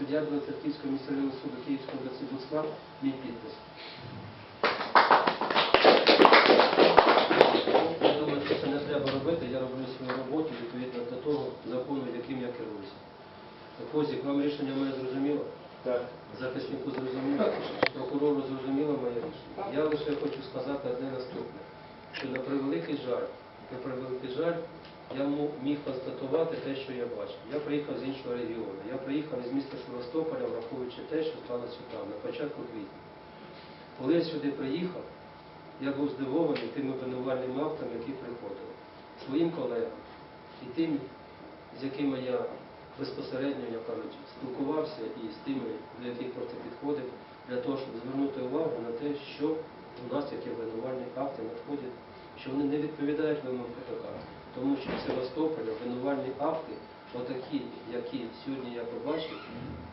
суддя Білоцерківського місцевого суду Київської області Буцман, мій підпис. Я думаю, що це не треба робити, я роблю свою роботу відповідно до того закону, яким я керуюся. Козік, вам рішення моє зрозуміло? Так. Захиснику зрозуміло, прокурору зрозуміло моє рішення. Я лише хочу сказати одне наступне, що на превеликий жаль, на превеликий жаль, я міг констатувати те, що я бачив. Я приїхав з іншого регіону. Я приїхав із міста Севастополя, враховуючи те, що сталося там на початку квітня. Коли я сюди приїхав, я був здивований тими обвинувальними актами, які приходили. Своїм колегам і тим, з якими я безпосередньо, як кажуть, спілкувався і з тими, до яких просто підходив, для того, щоб звернути увагу на те, що у нас, які обвинувальні акти надходять, що вони не відповідають вимогам КПК. Тому що в Севастополі обвинувальні акти, отакі, які сьогодні я побачив,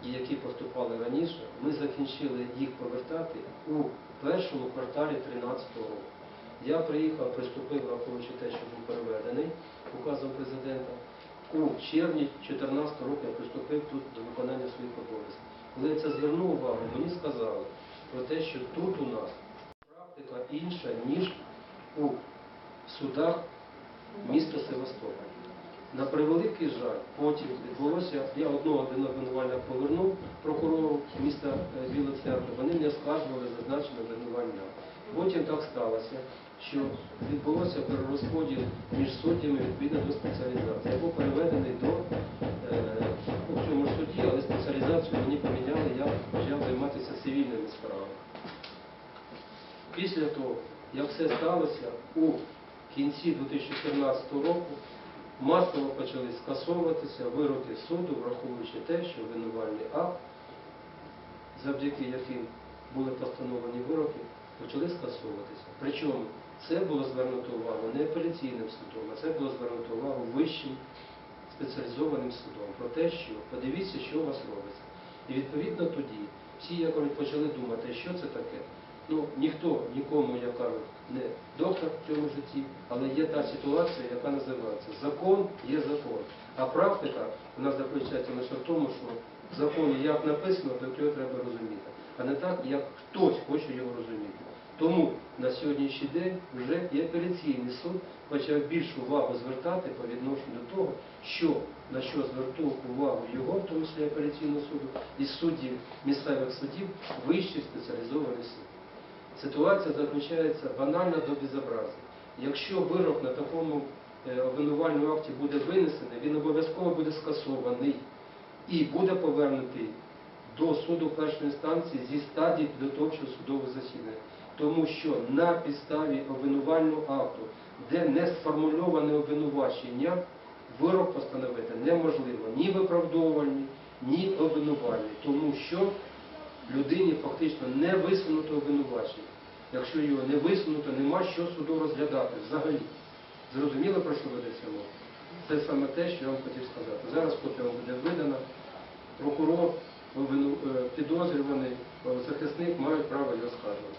і які поступали раніше, ми закінчили їх повертати у першому кварталі 2013 року. Я приїхав, приступив, враховуючи те, що був переведений указом президента. У червні 2014 року я приступив тут до виконання своїх обов'язків. Коли я це звернув увагу, мені сказали про те, що тут у нас практика інша, ніж у судах міста Севастополь. На превеликий жаль, потім відбулося, я одного обвинувальника повернув прокурору міста е, Біла Церква, вони не скаржували зазначене обвинувальне. Потім так сталося, що відбулося перерозподіл між суддями відповідно до спеціалізації. Я був переведений до е, у цьому суді, але спеціалізацію мені поміняли, я почав займатися цивільними справами. Після того, як все сталося, у кінці 2014 року масово почали скасовуватися вироки суду, враховуючи те, що обвинувальний акт, завдяки яким були постановлені вироки, почали скасовуватися. Причому це було звернуто увагу не апеляційним судом, а це було звернуто увагу вищим спеціалізованим судом про те, що подивіться, що у вас робиться. І відповідно тоді всі як кажуть, почали думати, що це таке. Ну, ніхто нікому, як кажуть, не доктор в цьому житті, але є та ситуація, яка називається закон є закон. А практика нас заключається лише в тому, що в законі як написано, так його треба розуміти, а не так, як хтось хоче його розуміти. Тому на сьогоднішній день вже і апеляційний суд почав більшу увагу звертати по відношенню до того, що на що звертав увагу його, в тому числі апеляційного суду, і суддів місцевих судів, вищий спеціалізований суд. Ситуація заключається банально до безобразia. Якщо вирок на такому е, обвинувальному акті буде винесений, він обов'язково буде скасований і буде повернутий до суду першої інстанції зі стадії підготовчого судового засідання. Тому що на підставі обвинувального акту, де не сформульоване обвинувачення, вирок постановити неможливо ні виправдовувальний, ні обвинувальний, тому що людині фактично не висунуто обвинувачення. Якщо його не висунуто, нема що суду розглядати взагалі. Зрозуміло, про що ведеться мова? Це саме те, що я вам хотів сказати. Зараз копія буде видана. Прокурор, е, підозрюваний, е, захисник мають право його скаржувати.